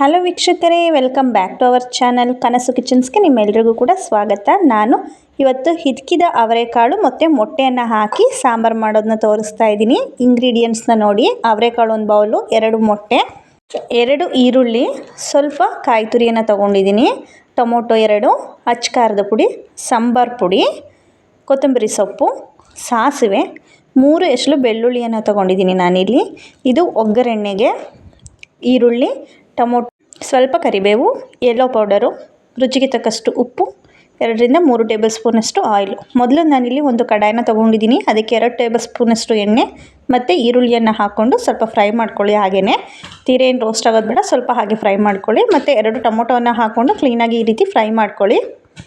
Hello ವೀಕ್ಷಕರೇ welcome back to our channel Kanasu ಕಿಚನ್ಸ್ಗೆ ನಿಮ್ಮೆಲ್ರಿಗೂ ಕೂಡ ಸ್ವಾಗತ. ನಾನು ಇವತ್ತು ಹಿದ್ಕಿದ ಅವರೆಕಾಳು ಮತ್ತು ಮೊಟ್ಟೆಯನ್ನು ಹಾಕಿ ಸಾಂಬಾರು ಮಾಡೋದನ್ನ ತೋರಿಸ್ತಾ ಇದ್ದೀನಿ. ಇಂಗ್ರೀಡಿಯೆಂಟ್ಸ್ನ ನೋಡಿ. ಅವರೆಕಾಳು ಒಂದು ಬೌಲು ಎರಡು ಮೊಟ್ಟೆ, ಎರಡು ಈರುಳ್ಳಿ, ಸ್ವಲ್ಪ ಕಾಯಿ ತುರಿಯನ್ನು ತೊಗೊಂಡಿದ್ದೀನಿ. ಟೊಮೊಟೊ ಎರಡು, ಅಚ್ಕಾರದ ಪುಡಿ, ಸಾಂಬಾರು ಪುಡಿ, ಕೊತ್ತಂಬರಿ ಸೊಪ್ಪು, ಸಾಸಿವೆ, ಮೂರು ಎಸಳು ಬೆಳ್ಳುಳ್ಳಿಯನ್ನು ತೊಗೊಂಡಿದ್ದೀನಿ ನಾನಿಲ್ಲಿ. ಇದು ಒಗ್ಗರಣೆಗೆ, ಈರುಳ್ಳಿ, ಟೊಮೊಟೊ ಸ್ವಲ್ಪ ಕರಿಬೇವು ಎಲ್ಲೋ ಪೌಡರು ರುಚಿಗೆ ತಕ್ಕಷ್ಟು ಉಪ್ಪು, ಎರಡರಿಂದ ಮೂರು ಟೇಬಲ್ ಸ್ಪೂನಷ್ಟು ಆಯಿಲು ಮೊದಲು ನಾನಿಲ್ಲಿ ಒಂದು ಕಡಾಯನ ತೊಗೊಂಡಿದ್ದೀನಿ. ಅದಕ್ಕೆ ಎರಡು ಟೇಬಲ್ ಸ್ಪೂನಷ್ಟು ಎಣ್ಣೆ ಮತ್ತು ಈರುಳ್ಳಿಯನ್ನು ಹಾಕ್ಕೊಂಡು ಸ್ವಲ್ಪ ಫ್ರೈ ಮಾಡ್ಕೊಳ್ಳಿ ಹಾಗೆಯೇ ತೀರೇನು ರೋಸ್ಟ್ ಆಗೋದು ಬೇಡ, ಸ್ವಲ್ಪ ಹಾಗೆ ಫ್ರೈ ಮಾಡ್ಕೊಳ್ಳಿ. ಮತ್ತು ಎರಡು ಟೊಮೊಟೊವನ್ನು ಹಾಕ್ಕೊಂಡು ಕ್ಲೀನಾಗಿ ಈ ರೀತಿ ಫ್ರೈ ಮಾಡ್ಕೊಳ್ಳಿ.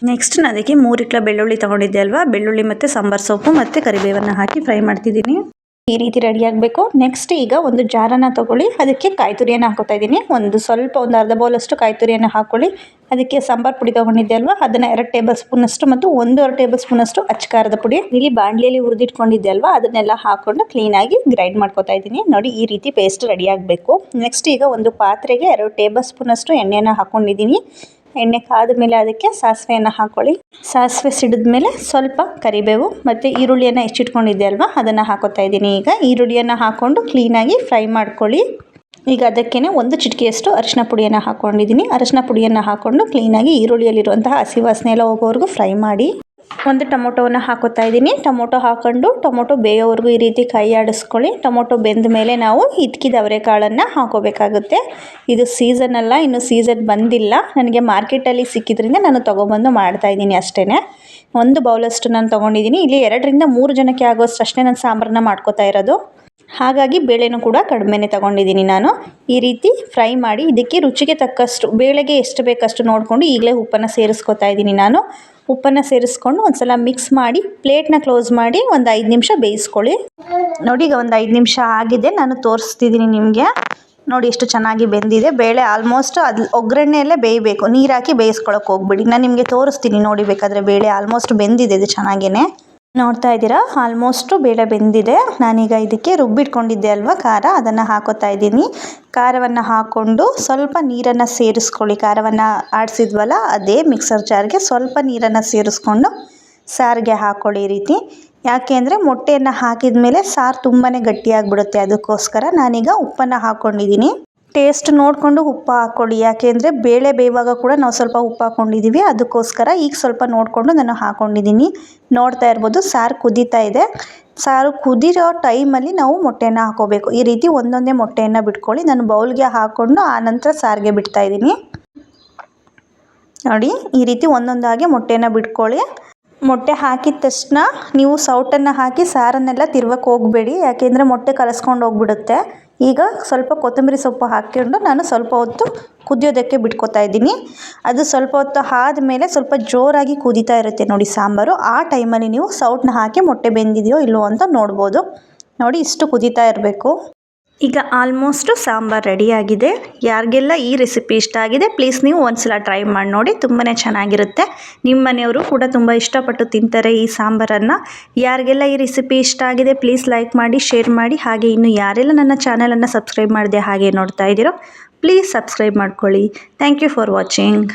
ನೆಕ್ಸ್ಟ್ ನಾನು ಅದಕ್ಕೆ ಮೂರು ಇಟ್ಲ ಬೆಳ್ಳುಳ್ಳಿ ತೊಗೊಂಡಿದ್ದೆ ಅಲ್ವಾ? ಬೆಳ್ಳುಳ್ಳಿ ಮತ್ತು ಸಾಂಬಾರು ಸೊಪ್ಪು ಮತ್ತು ಕರಿಬೇವನ್ನು ಹಾಕಿ ಫ್ರೈ ಮಾಡ್ತಿದ್ದೀನಿ. ಈ ರೀತಿ ರೆಡಿ ಆಗಬೇಕು. ನೆಕ್ಸ್ಟ್ ಈಗ ಒಂದು ಜಾರನ್ನ ತಗೊಳ್ಳಿ. ಅದಕ್ಕೆ ಕಾಯಿ ತುರಿಯನ್ನು ಹಾಕೋತಾ ಇದ್ದೀನಿ. ಒಂದು ಸ್ವಲ್ಪ ಒಂದು ಅರ್ಧ ಬೌಲಷ್ಟು ಕಾಯಿ ತುರಿಯನ್ನು ಹಾಕ್ಕೊಳ್ಳಿ ಅದಕ್ಕೆ ಸಾಂಬಾರು ಪುಡಿ ತೊಗೊಂಡಿದ್ದೆ ಅಲ್ವಾ? ಅದನ್ನು ಎರಡು ಟೇಬಲ್ ಸ್ಪೂನಷ್ಟು ಮತ್ತು ಒಂದೂವರೆ ಟೇಬಲ್ ಸ್ಪೂನಷ್ಟು ಅಚ್ಚಕಾರದ ಪುಡಿ. ಇಲ್ಲಿ ಬಾಣಲಿಯಲ್ಲಿ ಹುರಿದಿಟ್ಕೊಂಡಿದ್ದೆ ಅಲ್ವಾ? ಅದನ್ನೆಲ್ಲ ಹಾಕೊಂಡು ಕ್ಲೀನಾಗಿ ಗ್ರೈಂಡ್ ಮಾಡ್ಕೋತಾ ಇದ್ದೀನಿ. ನೋಡಿ, ಈ ರೀತಿ ಪೇಸ್ಟ್ ರೆಡಿ ಆಗಬೇಕು. ನೆಕ್ಸ್ಟ್ ಈಗ ಒಂದು ಪಾತ್ರೆಗೆ ಎರಡು ಟೇಬಲ್ ಸ್ಪೂನಷ್ಟು ಎಣ್ಣೆಯನ್ನು ಹಾಕ್ಕೊಂಡಿದ್ದೀನಿ ಎಣ್ಣೆ ಕಾದ ಮೇಲೆ ಅದಕ್ಕೆ ಸಾಸಿವೆಯನ್ನು ಹಾಕ್ಕೊಳ್ಳಿ ಸಾಸಿವೆ ಸಿಡಿದ ಮೇಲೆ ಸ್ವಲ್ಪ ಕರಿಬೇವು ಮತ್ತು ಈರುಳ್ಳಿಯನ್ನು ಹೆಚ್ಚಿಟ್ಕೊಂಡಿದ್ದೆ ಅಲ್ವಾ? ಅದನ್ನು ಹಾಕೋತಾ ಇದ್ದೀನಿ. ಈಗ ಈರುಳ್ಳಿಯನ್ನು ಹಾಕ್ಕೊಂಡು ಕ್ಲೀನಾಗಿ ಫ್ರೈ ಮಾಡ್ಕೊಳ್ಳಿ. ಈಗ ಅದಕ್ಕೇ ಒಂದು ಚಿಟಿಕೆಯಷ್ಟು ಅರಿಶಿನ ಪುಡಿಯನ್ನು ಹಾಕ್ಕೊಂಡಿದ್ದೀನಿ ಅರಿಶಿನ ಪುಡಿಯನ್ನು ಹಾಕ್ಕೊಂಡು ಕ್ಲೀನಾಗಿ ಈರುಳ್ಳಿಯಲ್ಲಿರುವಂತಹ ಹಸಿ ವಾಸನೆ ಎಲ್ಲ ಹೋಗೋವರೆಗೂ ಫ್ರೈ ಮಾಡಿ. ಒಂದು ಟೊಮೊಟೊವನ್ನು ಹಾಕೋತಾ ಇದ್ದೀನಿ. ಟೊಮೊಟೊ ಹಾಕೊಂಡು ಟೊಮೊಟೊ ಬೇಯೋವರೆಗೂ ಈ ರೀತಿ ಕೈ ಆಡಿಸ್ಕೊಳ್ಳಿ. ಟೊಮೊಟೊ ಬೆಂದ ಮೇಲೆ ನಾವು ಇದ್ಕಿದ ಅವರೆಕಾಳನ್ನು ಹಾಕೋಬೇಕಾಗುತ್ತೆ. ಇದು ಸೀಸನ್ ಅಲ್ಲ, ಇನ್ನು ಸೀಸನ್ ಬಂದಿಲ್ಲ. ನನಗೆ ಮಾರ್ಕೆಟಲ್ಲಿ ಸಿಕ್ಕಿದ್ರಿಂದ ನಾನು ತೊಗೊಬಂದು ಮಾಡ್ತಾಯಿದ್ದೀನಿ ಅಷ್ಟೇ. ಒಂದು ಬೌಲಷ್ಟು ನಾನು ತೊಗೊಂಡಿದ್ದೀನಿ. ಇಲ್ಲಿ ಎರಡರಿಂದ ಮೂರು ಜನಕ್ಕೆ ಆಗೋಷ್ಟು ಅಷ್ಟೇ ನಾನು ಸಾಂಬಾರನ್ನ ಮಾಡ್ಕೋತಾ ಇರೋದು. ಹಾಗಾಗಿ ಬೇಳೆನೂ ಕೂಡ ಕಡಿಮೆನೇ ತಗೊಂಡಿದ್ದೀನಿ ನಾನು. ಈ ರೀತಿ ಫ್ರೈ ಮಾಡಿ ಇದಕ್ಕೆ ರುಚಿಗೆ ತಕ್ಕಷ್ಟು, ಬೇಳೆಗೆ ಎಷ್ಟು ಬೇಕಷ್ಟು ನೋಡಿಕೊಂಡು ಈಗಲೇ ಉಪ್ಪನ್ನು ಸೇರಿಸ್ಕೊತಾ ಇದ್ದೀನಿ ನಾನು. ಉಪ್ಪನ್ನು ಸೇರಿಸ್ಕೊಂಡು ಒಂದು ಸಲ ಮಿಕ್ಸ್ ಮಾಡಿ ಪ್ಲೇಟ್ನ ಕ್ಲೋಸ್ ಮಾಡಿ ಒಂದು ಐದು ನಿಮಿಷ ಬೇಯಿಸ್ಕೊಳ್ಳಿ. ನೋಡಿ ಈಗ ಒಂದು ಐದು ನಿಮಿಷ ಆಗಿದೆ, ನಾನು ತೋರಿಸ್ತಿದ್ದೀನಿ ನಿಮಗೆ. ನೋಡಿ ಎಷ್ಟು ಚೆನ್ನಾಗಿ ಬೆಂದಿದೆ. ಬೇಳೆ ಆಲ್ಮೋಸ್ಟ್ ಅದು ಒಗ್ಗರಣೆಯಲ್ಲೇ ಬೇಯಬೇಕು. ನೀರು ಹಾಕಿ ಬೇಯಿಸ್ಕೊಳಕ್ಕೆ ಹೋಗ್ಬಿಡಿ. ನಾನು ನಿಮಗೆ ತೋರಿಸ್ತೀನಿ ನೋಡಿ ಬೇಕಾದರೆ ಬೇಳೆ ಆಲ್ಮೋಸ್ಟ್ ಬೆಂದಿದೆ ಇದು ಚೆನ್ನಾಗೇ ನೋಡ್ತಾ ಇದ್ದೀರಾ? ಆಲ್ಮೋಸ್ಟು ಬೇಳೆ ಬೆಂದಿದೆ. ನಾನೀಗ ಇದಕ್ಕೆ ರುಬ್ಬಿಟ್ಕೊಂಡಿದ್ದೆ ಅಲ್ವಾ ಖಾರ? ಅದನ್ನು ಹಾಕೋತಾ ಇದ್ದೀನಿ. ಖಾರವನ್ನು ಹಾಕ್ಕೊಂಡು ಸ್ವಲ್ಪ ನೀರನ್ನು ಸೇರಿಸ್ಕೊಳ್ಳಿ. ಖಾರವನ್ನು ಆಡಿಸಿದ್ವಲ್ಲ, ಅದೇ ಮಿಕ್ಸರ್ ಜಾರ್ಗೆ ಸ್ವಲ್ಪ ನೀರನ್ನು ಸೇರಿಸ್ಕೊಂಡು ಸಾರಿಗೆ ಹಾಕ್ಕೊಳ್ಳಿ ಈ ರೀತಿ. ಯಾಕೆ ಅಂದರೆ ಮೊಟ್ಟೆಯನ್ನು ಹಾಕಿದ ಮೇಲೆ ಸಾರು ತುಂಬಾ ಗಟ್ಟಿಯಾಗಿಬಿಡುತ್ತೆ. ಅದಕ್ಕೋಸ್ಕರ ನಾನೀಗ ಉಪ್ಪನ್ನು ಹಾಕ್ಕೊಂಡಿದ್ದೀನಿ ಟೇಸ್ಟ್ ನೋಡಿಕೊಂಡು ಉಪ್ಪು ಹಾಕ್ಕೊಳ್ಳಿ. ಯಾಕೆಂದರೆ ಬೇಳೆ ಬೇಯುವಾಗ ಕೂಡ ನಾವು ಸ್ವಲ್ಪ ಉಪ್ಪು ಹಾಕ್ಕೊಂಡಿದ್ದೀವಿ ಅದಕ್ಕೋಸ್ಕರ ಈಗ ಸ್ವಲ್ಪ ನೋಡಿಕೊಂಡು ನಾನು ಹಾಕ್ಕೊಂಡಿದ್ದೀನಿ ನೋಡ್ತಾ ಇರ್ಬೋದು, ಸಾರು ಕುದೀತಾ ಇದೆ. ಸಾರು ಕುದಿರೋ ಟೈಮಲ್ಲಿ ನಾವು ಮೊಟ್ಟೆಯನ್ನು ಹಾಕೋಬೇಕು ಈ ರೀತಿ ಒಂದೊಂದೇ ಮೊಟ್ಟೆಯನ್ನು ಬಿಟ್ಕೊಳ್ಳಿ. ನಾನು ಬೌಲ್ಗೆ ಹಾಕ್ಕೊಂಡು ಆನಂತರ ಸಾರಿಗೆ ಬಿಡ್ತಾಯಿದ್ದೀನಿ ನೋಡಿ, ಈ ರೀತಿ ಒಂದೊಂದಾಗಿ ಮೊಟ್ಟೆಯನ್ನು ಬಿಟ್ಕೊಳ್ಳಿ. ಮೊಟ್ಟೆ ಹಾಕಿದ ತಕ್ಷಣ ನೀವು ಸೌಟನ್ನು ಹಾಕಿ ಸಾರನ್ನೆಲ್ಲ ತಿರ್ವಕ್ಕೆ ಹೋಗಬೇಡಿ. ಯಾಕೆಂದರೆ ಮೊಟ್ಟೆ ಕಲಸ್ಕೊಂಡು ಹೋಗ್ಬಿಡುತ್ತೆ. ಈಗ ಸ್ವಲ್ಪ ಕೊತ್ತಂಬರಿ ಸೊಪ್ಪು ಹಾಕ್ಕೊಂಡು ನಾನು ಸ್ವಲ್ಪ ಹೊತ್ತು ಕುದಿಯೋದಕ್ಕೆ ಬಿಟ್ಕೊತಾ ಇದ್ದೀನಿ. ಅದು ಸ್ವಲ್ಪ ಹೊತ್ತು ಆದಮೇಲೆ ಸ್ವಲ್ಪ ಜೋರಾಗಿ ಕುದೀತಾ ಇರುತ್ತೆ ನೋಡಿ ಸಾಂಬಾರು. ಆ ಟೈಮಲ್ಲಿ ನೀವು ಸೌಟನ್ನ ಹಾಕಿ ಮೊಟ್ಟೆ ಬೆಂದಿದೆಯೋ ಇಲ್ಲವೋ ಅಂತ ನೋಡ್ಬೋದು. ನೋಡಿ ಇಷ್ಟು ಕುದೀತಾ ಇರಬೇಕು. ಈಗ ಆಲ್ಮೋಸ್ಟು ಸಾಂಬಾರು ರೆಡಿಯಾಗಿದೆ ಯಾರಿಗೆಲ್ಲ ಈ ರೆಸಿಪಿ ಇಷ್ಟ ಆಗಿದೆ ಪ್ಲೀಸ್ ನೀವು ಒಂದ್ಸಲ ಟ್ರೈ ಮಾಡಿ ನೋಡಿ ತುಂಬಾ ಚೆನ್ನಾಗಿರುತ್ತೆ. ನಿಮ್ಮ ಮನೆಯವರು ಕೂಡ ತುಂಬ ಇಷ್ಟಪಟ್ಟು ತಿಂತಾರೆ ಈ ಸಾಂಬಾರನ್ನು. ಯಾರಿಗೆಲ್ಲ ಈ ರೆಸಿಪಿ ಇಷ್ಟ ಆಗಿದೆ ಪ್ಲೀಸ್ ಲೈಕ್ ಮಾಡಿ ಶೇರ್ ಮಾಡಿ. ಹಾಗೆ ಇನ್ನು ಯಾರೆಲ್ಲ ನನ್ನ ಚಾನಲನ್ನು ಸಬ್ಸ್ಕ್ರೈಬ್ ಮಾಡಿದೆ ಹಾಗೆ ನೋಡ್ತಾ ಇದ್ದೀರೋ ಪ್ಲೀಸ್ ಸಬ್ಸ್ಕ್ರೈಬ್ ಮಾಡ್ಕೊಳ್ಳಿ. Thank you for watching